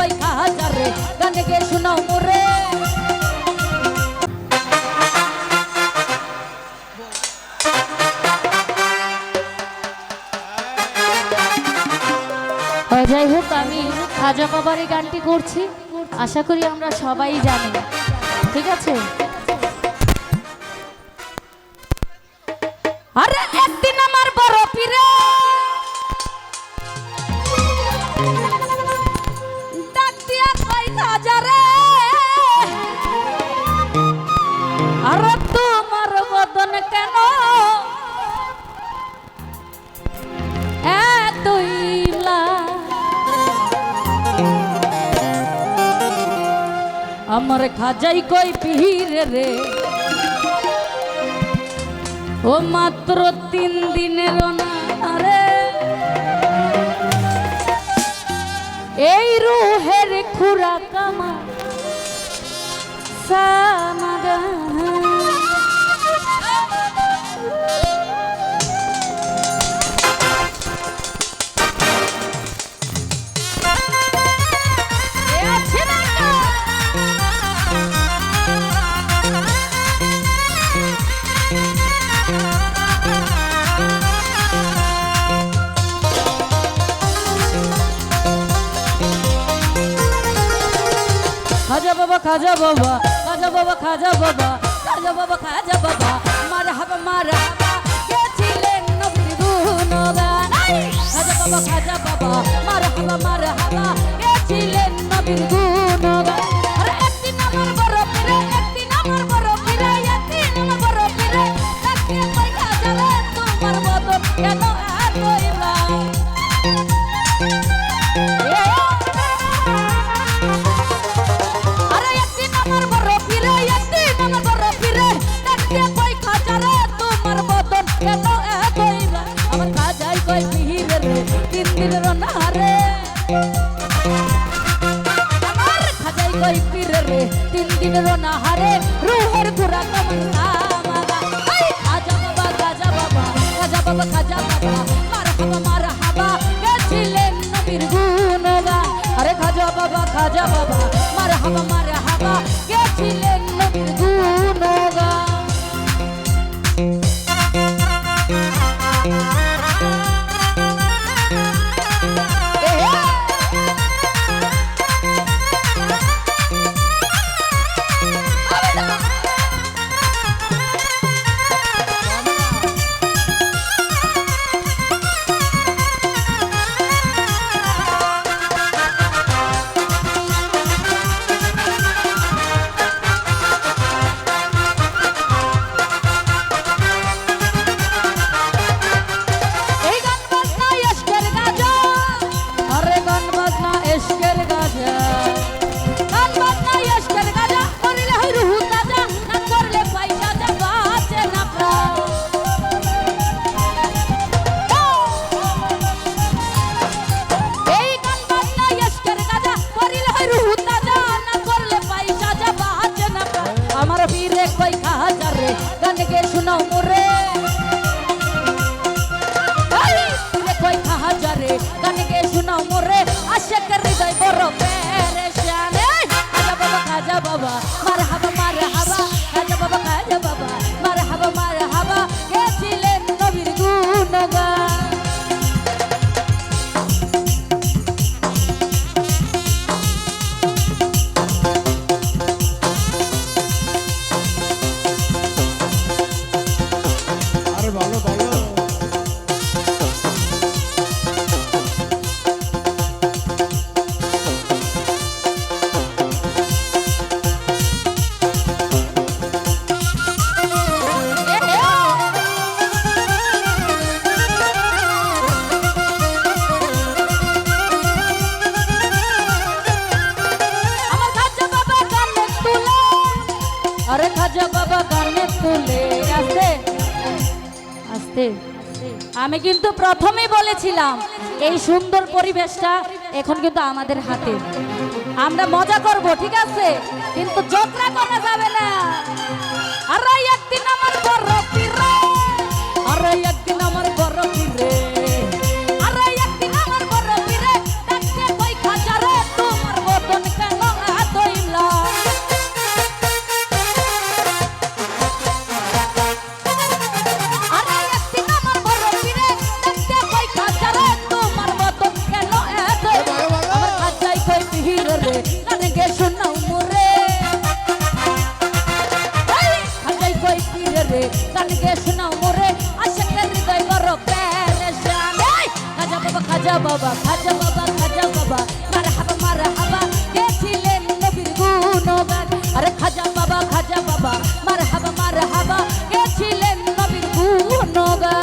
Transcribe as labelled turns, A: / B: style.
A: সবাই যাই হোক, আমি খাজা বাবার এই গানটি করছি। আশা করি আমরা সবাই জানি। ঠিক আছে? আমার খাজাই কই পিহির রে? ও মাত্র তিন দিনের রে এই রুহের খুরা কামা সা খাজা বাবা খাজা বাবা খাজা বাবা খাজা বাবা খাজা বাবা খাজা বাবা, মারা হাবা মারা কে ছিলেন নবীর গুণগান? খাজা বাবা খাজা বাবা, মারা হাবা মারা হাবা কে ছিলেন নবীর গুণগান? আছে। আমি কিন্তু প্রথমেই বলেছিলাম, এই সুন্দর পরিবেশটা এখন কিন্তু আমাদের হাতে। আমরা মজা করব, ঠিক আছে? কিন্তু যাত্রা করা যাবে না। আর একদিন হাবা মার হাবা মার হাবা গেছিলেন নবীর গুণগা